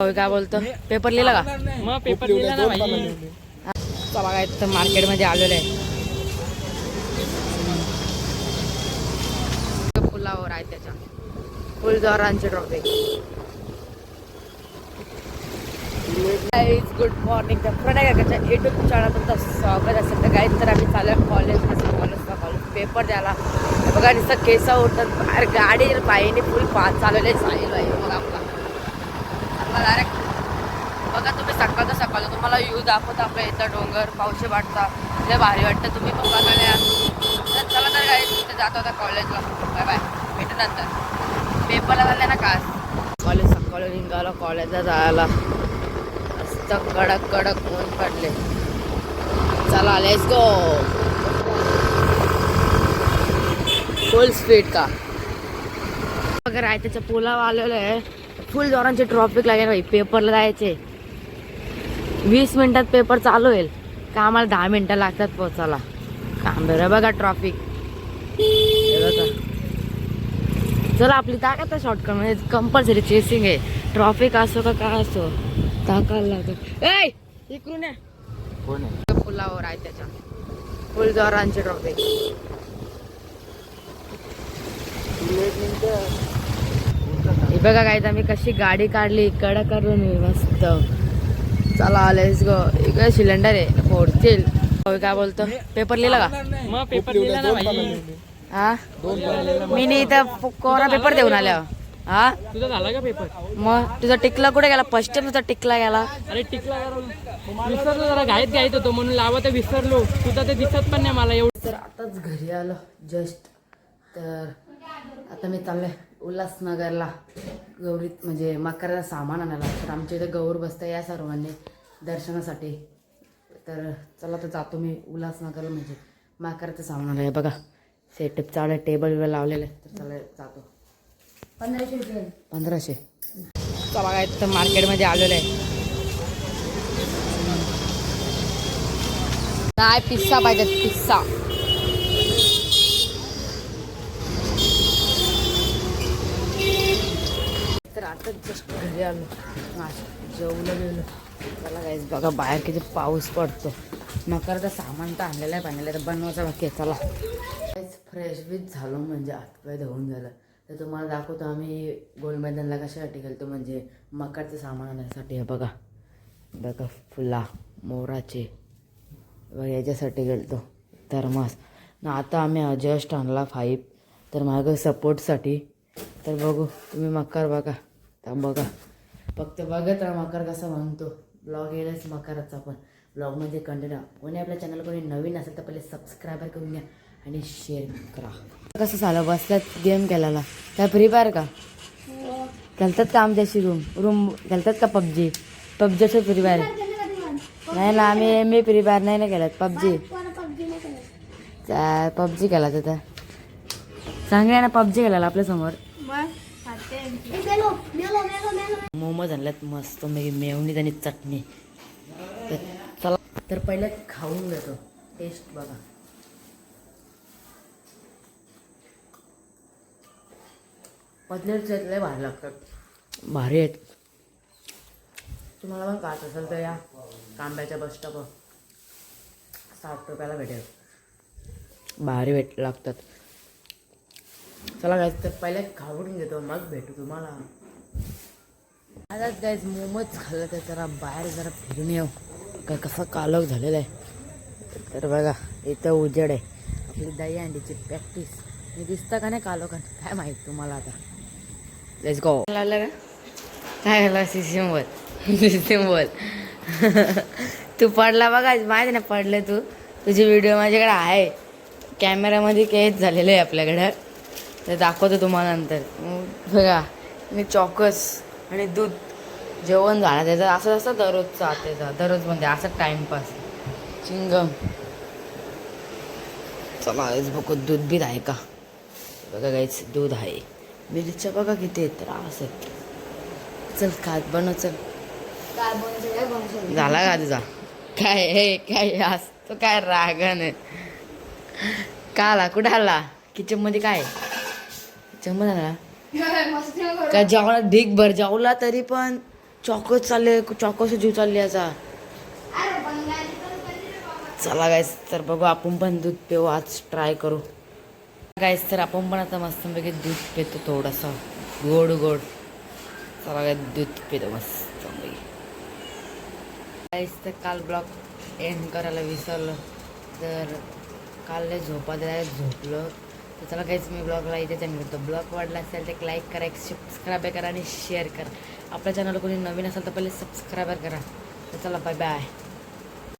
होय, काय बोलतो? पेपर लिहिला का? मग पेपर लिहिला ना काय तर मार्केटमध्ये आलेलो आहे. पुलावर आहे त्याच्या फुलझारांची ट्रॉफिक गुड मॉर्निंग तर प्रणयकाच्या युट्यूब चॅनल तुमचं स्वागत असेल तर काही तर आम्ही चालू कॉलेज कॉलेजला कॉलेज पेपर द्यायला. बघा नुसतं केस उठतात बाहेर गाडी बाईने फुल पाच चालवले साईल बाई. बघा. डायरेक्ट बघा तुम्ही सकाळचं सकाळ तुम्हाला व्ह्यू दाखवतो आपल्या इथं डोंगर पावशी वाटता. लय भारी वाटतं. तुम्ही पण बघायला या तर चला तर काय तिथे जात होता कॉलेजला बाय बाय भेटू नंतर. पेपरला झाले ना का कॉलेज सकाळी निघालो कॉलेजला जायला. मस्त कडक कडक ऊन पडले. चला लेट्स गो फुल स्पीड का? अगर आहे त्याच्या पुलावर आलेलं आहे. फुल जोरांचे ट्रॉफिक लागेल भाई. पेपरला जायचे. वीस मिनिटात पेपर चालू होईल. का आम्हाला दहा मिनिटं लागतात पोचायला काम बरं बघा ट्रॉफिक चला आपली ताकद आहे शॉर्टकट म्हणजे कंपल्सरी चेसिंग आहे. ट्रॉफिक असो का काय असो टाकायला लागत ऐ इकडून. कोण आहे? त्याच्या. फुल जोरांचे ट्रॉफिक बघा काय आम्ही कशी गाडी काढली कडा करून मस्त. चला लेट्स गो इकडे सिलेंडर आहे फोडतील. काय बोलतो? पेपर लिहिला का? मग पेपर लिहिला हा? मी नी इथं कोरा पेपर देऊन आल्या. हा? तुझा झाला का पेपर मग तुझा टिकला कुठे गेला? फर्स्ट टाइम तुझा टिकला गेला. अरे टिकला जरा विसरलो जरा घाईत घाईत होतो म्हणून लावा तर विसरलो. तुझा ते दिसत पण नाही मला एवढं. तर आताच घरी आलो जस्ट तर आता मी चाललोय उल्हासनगरला. गौरीत म्हणजे मकराला सामान आणायला तर आमच्या इथे गौर बसतं या सर्वांनी दर्शनासाठी. तर चला तर जातो मी उल्हासनगरला. म्हणजे मकराचं सामान आलं आहे बघा सेटअप चालू आहे टेबल बिबल लावलेलं आहे. तर चला जातो. पंधराशे रुपये. पंधराशे. काय तर मार्केटमध्ये आलेलं आहे. नाही पिस्सा पाहिजे पिस्सा. आता जस्ट घरी आलो. जेवलं गेलो त्याला काहीच बघा बाहेर किती पाऊस पडतो. मकरचं सामान तर आणलेलं आहे पाण्याला तर बनवायचं बाकी चला. काहीच फ्रेश बीच झालो म्हणजे हातपाय धुवून झालं. तर तुम्हाला दाखवतो आम्ही गोल मैदानला कशासाठी गेलतो म्हणजे मकरचं सामान आणण्यासाठी आहे बघा. बघा फुला मोराचे बघा याच्यासाठी गेलतो. थर्मास ना आता आम्ही जस्ट आणला फाईव्ह तर मागं सपोर्टसाठी तर बघू तुम्ही मकर बघा. तर बघा. फक्त बघत राहा मकर कसा म्हणतो ब्लॉग येईलच मकराचा पण. ब्लॉगमध्ये कंटिन्यू कोणी आपल्या चॅनल कोणी नवीन असेल तर पहिले सबस्क्राईबर करून घ्या आणि शेअर करा. कसं झालं? बसल्यात गेम केलेला काय फ्री फायर का? खेळतात का आमच्याशी रूम रूम खेळतात का पबजी? पबजीचं फ्री फायर नाही ना आम्ही एम ए फ्री फायर नाही ना खेळत. पबजी. पबजी केला तर. आहे ना पबजी खेळायला आपल्यासमोर. मोमोज आणल्यात मस्त मी मेवणीत आणि चटणी. चला तर पहिले खाऊन घेतो. टेस्ट बघा. पतलेरचे लय भारी लागतात. भारी आहेत. तुम्हाला पण खात असेल तर या. कांब्याच्या बस स्टॉप साठ रुपयाला भेटेल. भारी भेट लागतात. चला गायज तर पहिले खाऊन घेतो. मग भेटू तुम्हाला. आताच गायज मोमोज खाल्लं तर जरा बाहेर जरा फिरून येऊ. काय कसा कालक झालेला आहे. तर बघा इथं उजेड आहे. आपली दही अंडीची प्रॅक्टिस मी दिसतं का नाही कालोखान काय माहीत तुम्हाला आता. लेट्स गो लावलं का काय झालं सिस्टीम बोल सिस्टीम बोल तू पडला बघा माहीत नाही पडलं तू. तुझी व्हिडिओ माझ्याकडे आहे. कॅमेऱ्यामध्ये केच झालेलं आहे आपल्याकडं. तर दाखवतो तुम्हाला नंतर. मग बघा मी चॉकस. आणि दूध जेवण झालं. त्याचं असं असं दररोजचा त्याचा. दररोज म्हणजे असं टाइमपास. चिंगम. चला आज बघू दूध बीध आहे का? बघा काहीच दूध आहे. मिरच्या बघा किती त्रास आहे चल खात बनव चल. झाला का तुझा? काय हे काय असतो तो काय रागन आहे. का आला? कुठे आला? किचनमध्ये काय किचनमध्ये आला? काय जेवणात ढीक भर जेवला तरी पण चॉकोच चालले चॉकोचा जीव चालले याचा. चला गायस तर बघू आपण पण दूध पिऊ आज ट्राय करू. गायस तर आपण पण आता मस्तपैकी दूध पितो थोडंसं. गोड गोड. चला काय दूध पितो मस्त गाईस तर काल ब्लॉग एंड करायला विसरलो. तर काल झोपा द्यायला झोपलो. तर चला काहीच मी ब्लॉगला इथे एंड करतो. ब्लॉग वाढला असेल तर लाईक करा एक सबस्क्राईब करा आणि शेअर करा. आपल्या चॅनल कोणी नवीन असेल तर पहिले सबस्क्राईबर करा. तर चला बाय बाय